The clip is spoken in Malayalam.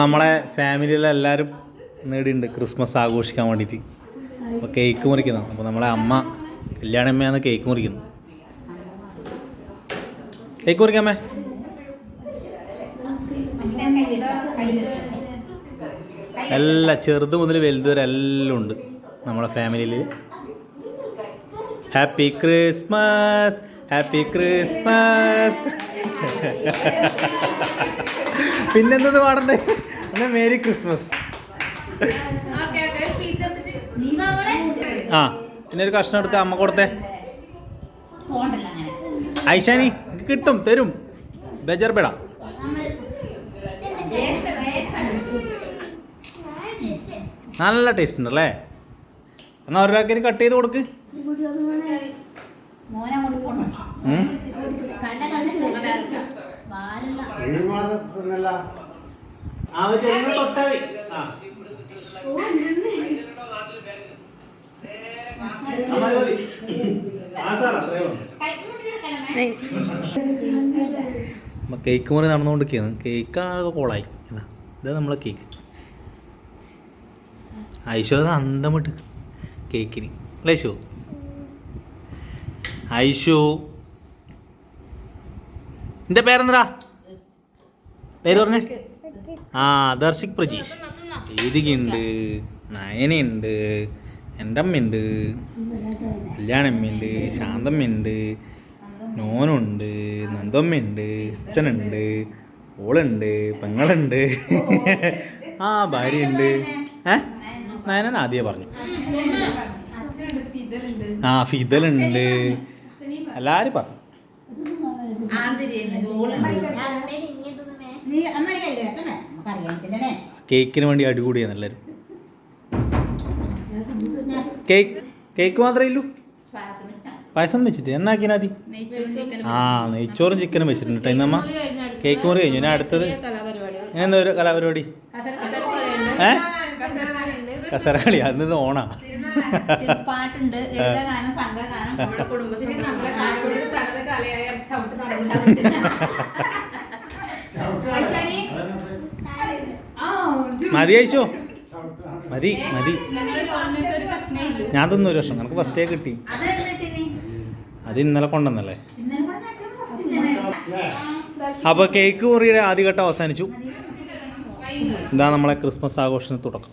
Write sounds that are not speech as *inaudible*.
നമ്മളെ ഫാമിലിയിലെ എല്ലാവരും നേടിയിട്ടുണ്ട് ക്രിസ്മസ് ആഘോഷിക്കാൻ വേണ്ടിയിട്ട്. അപ്പോൾ കേക്ക് മുറിക്കുന്നു. അപ്പോൾ നമ്മളെ അമ്മ കല്യാണമ്മയാണ് കേക്ക് മുറിക്കുന്നു. കേക്ക് മുറിക്കാമേ എല്ലാ ചെറുത് മുതൽ വലുത് വരെ എല്ലാം ഉണ്ട് നമ്മളെ ഫാമിലിയിൽ. ഹാപ്പി ക്രിസ്മസ് ഹാപ്പി ക്രിസ്മസ് പിന്നെന്തത് പാടണ്ടേ? എന്നാ മേരി ക്രിസ്മസ്. ആ പിന്നെ ഒരു കഷ്ണം എടുത്ത് അമ്മ കൊടുത്തേ. ഐഷാനി കിട്ടും തരും. വേസ്റ്റ് നല്ല ടേസ്റ്റ് ഉണ്ട് അല്ലേ എന്നാ ഒരാൾക്ക് കട്ട് ചെയ്ത് കൊടുക്ക്. മോനെ പാലുള്ള അമ്മ കേക്ക് മുറി നടന്നുകൊണ്ടിരിക്കുകയാണ്. കേക്ക് ആകെ കോളായി. ഇതാ ഇതാ നമ്മളെ കേക്ക് ഐശ്വര്യ അന്തമിട്ട് കേക്കിന് അല്ലേ ഐശു? ഐശു. എന്റെ പേരെന്താ? പേര് പറഞ്ഞേ? ആ ദർശിക് പ്രജീഷ്. ദീദികയുണ്ട് നയനയുണ്ട് എന്റെ അമ്മയുണ്ട് കല്യാണമ്മയുണ്ട് ശാന്തമ്മയുണ്ട് നോനുണ്ട് നന്ദമ്മയുണ്ട് അച്ഛനുണ്ട് ഓളുണ്ട് പെങ്ങളുണ്ട്. ആ ഭാര്യയുണ്ട്. ഏ? നയനൻ ആദ്യമേ പറഞ്ഞു. ആ ഫിദലുണ്ട്. എല്ലാവരും പറഞ്ഞു. കേക്കിന് വേണ്ടി അടികൂടിയാണ് എല്ലാവരും കേക്ക് കേക്ക് മാത്രമേ ഉള്ളൂ? പായസം വെച്ചിട്ട്. എന്നാക്കിനാ മതി ആ നെയ്ച്ചോറും ചിക്കനും വെച്ചിട്ടുണ്ട് കേട്ടോ ഇന്നമ്മ കേക്ക് മുറി കഴിഞ്ഞു. ഞാൻ അടുത്തത് ഞാൻ എന്താ ഒരു കലാപരിപാടി. ഏ? കസരകളി അന്ന് ഓണാ. പാട്ടുണ്ട്. *laughs* കുടുംബശ്രീ മതി അയച്ചോ മതി മതി. ഞാൻ തന്നു ഒരു വർഷം നമുക്ക് ഫസ്റ്റേ കിട്ടി. അത് എന്നിട്ടിനി അത് ഇന്നലെ കൊണ്ടുവന്നല്ലേ? ഇന്നലെ കൂടെ നേരത്തെ അപ്പോൾ കേക്ക് മുറിയുടെ ആദ്യഘട്ടം അവസാനിച്ചു. ഇതാ നമ്മളെ ക്രിസ്മസ് ആഘോഷത്തിന് തുടക്കം.